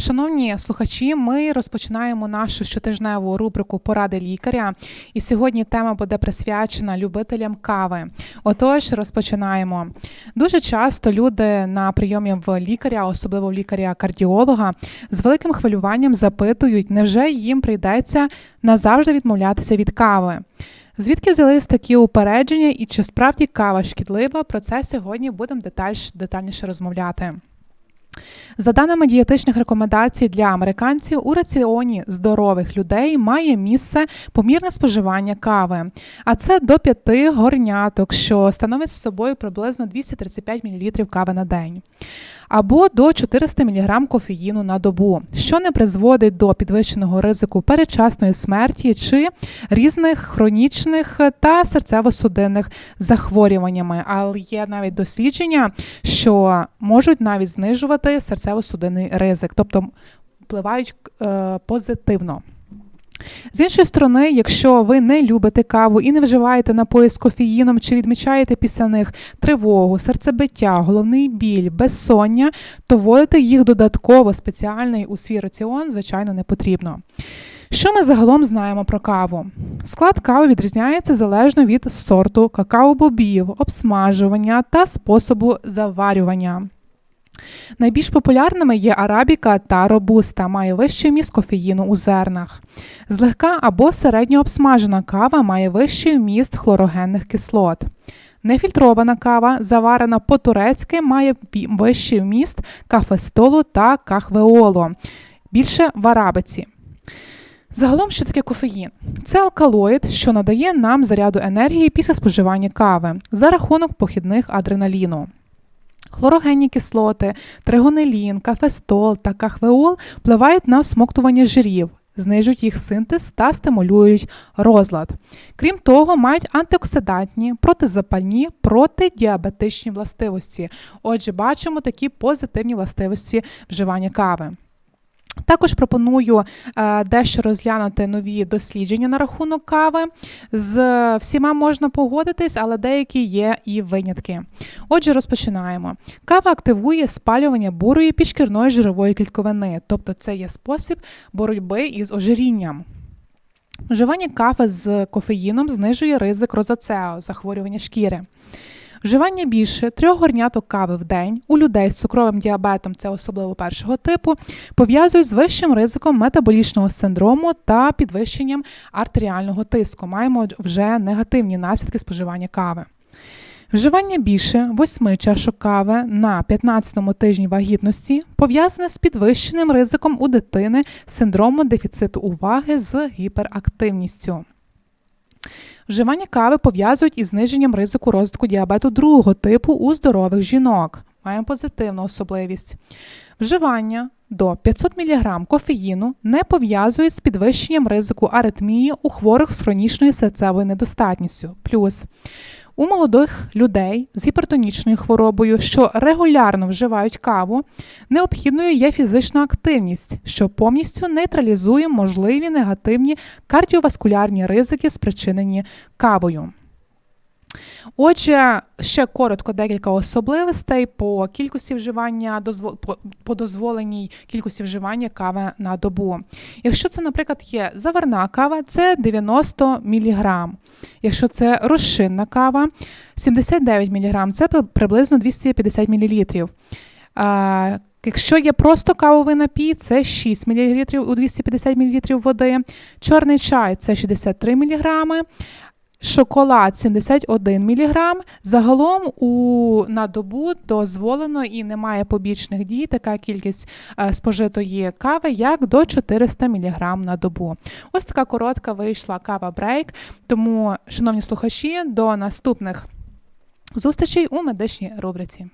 Шановні слухачі, ми розпочинаємо нашу щотижневу рубрику Поради лікаря. І сьогодні тема буде присвячена любителям кави. Отож, розпочинаємо. Дуже часто люди на прийомі в лікаря, особливо в лікаря-кардіолога, з великим хвилюванням запитують, невже їм прийдеться назавжди відмовлятися від кави. Звідки взялись такі упередження і чи справді кава шкідлива? Про це сьогодні будемо детальш, детальніше розмовляти. За даними дієтичних рекомендацій для американців, у раціоні здорових людей має місце помірне споживання кави, а це до 5 горняток, що становить з собою приблизно 235 мл кави на день. Або до 400 мг кофеїну на добу, що не призводить до підвищеного ризику передчасної смерті чи різних хронічних та серцево-судинних захворюваннями. Але є навіть дослідження, що можуть навіть знижувати серцево-судинний ризик, тобто впливають е, позитивно. З іншої сторони, якщо ви не любите каву і не вживаєте напої з кофеїном, чи відмічаєте після них тривогу, серцебиття, головний біль, безсоння, то вводити їх додатково спеціальний у свій раціон, звичайно, не потрібно. Що ми загалом знаємо про каву? Склад кави відрізняється залежно від сорту какао-бобів, обсмажування та способу заварювання. Найбільш популярними є арабіка та робуста, має вищий вміст кофеїну у зернах. Злегка або середньо обсмажена кава має вищий вміст хлорогенних кислот. Нефільтрована кава, заварена по-турецьки, має вищий вміст кафестолу та кахвеолу, більше в арабиці. Загалом, що таке кофеїн? Це алкалоїд, що надає нам заряду енергії після споживання кави за рахунок похідних адреналіну. Хлорогенні кислоти, тригонелін, кафестол та кахвеол впливають на всмоктування жирів, знижують їх синтез та стимулюють розлад. Крім того, мають антиоксидантні, протизапальні, протидіабетичні властивості. Отже, бачимо такі позитивні властивості вживання кави. Також пропоную е, дещо розглянути нові дослідження на рахунок кави. З всіма можна погодитись, але деякі є і винятки. Отже, розпочинаємо. Кава активує спалювання бурої підшкірної жирової клітковини, тобто це є спосіб боротьби із ожирінням. Вживання кави з кофеїном знижує ризик розацео, захворювання шкіри. Вживання більше трьох горняток кави в день у людей з цукровим діабетом, це особливо першого типу, пов'язують з вищим ризиком метаболічного синдрому та підвищенням артеріального тиску. Маємо вже негативні наслідки споживання кави. Вживання більше 8 чашок кави на 15-му тижні вагітності пов'язане з підвищеним ризиком у дитини синдрому дефіциту уваги з гіперактивністю. Вживання кави пов'язують із зниженням ризику розвитку діабету другого типу у здорових жінок. Маємо позитивну особливість. Вживання до 500 мг кофеїну не пов'язують з підвищенням ризику аритмії у хворих з хронічною серцевою недостатністю. Плюс у молодих людей з гіпертонічною хворобою, що регулярно вживають каву, необхідною є фізична активність, що повністю нейтралізує можливі негативні кардіоваскулярні ризики, спричинені кавою. Отже, ще коротко декілька особливостей по кількості вживання по дозволеній кількості вживання кави на добу. Якщо це, наприклад, є заварна кава, це 90 мг. Якщо це розчинна кава, 79 мг, це приблизно 250 мл. Якщо є просто кавовий напій, це 6 мл у 250 мл води. Чорний чай це 63 мг шоколад 71 мг. Загалом у, на добу дозволено і немає побічних дій така кількість е, спожитої кави, як до 400 мг на добу. Ось така коротка вийшла кава брейк. Тому, шановні слухачі, до наступних зустрічей у медичній рубриці.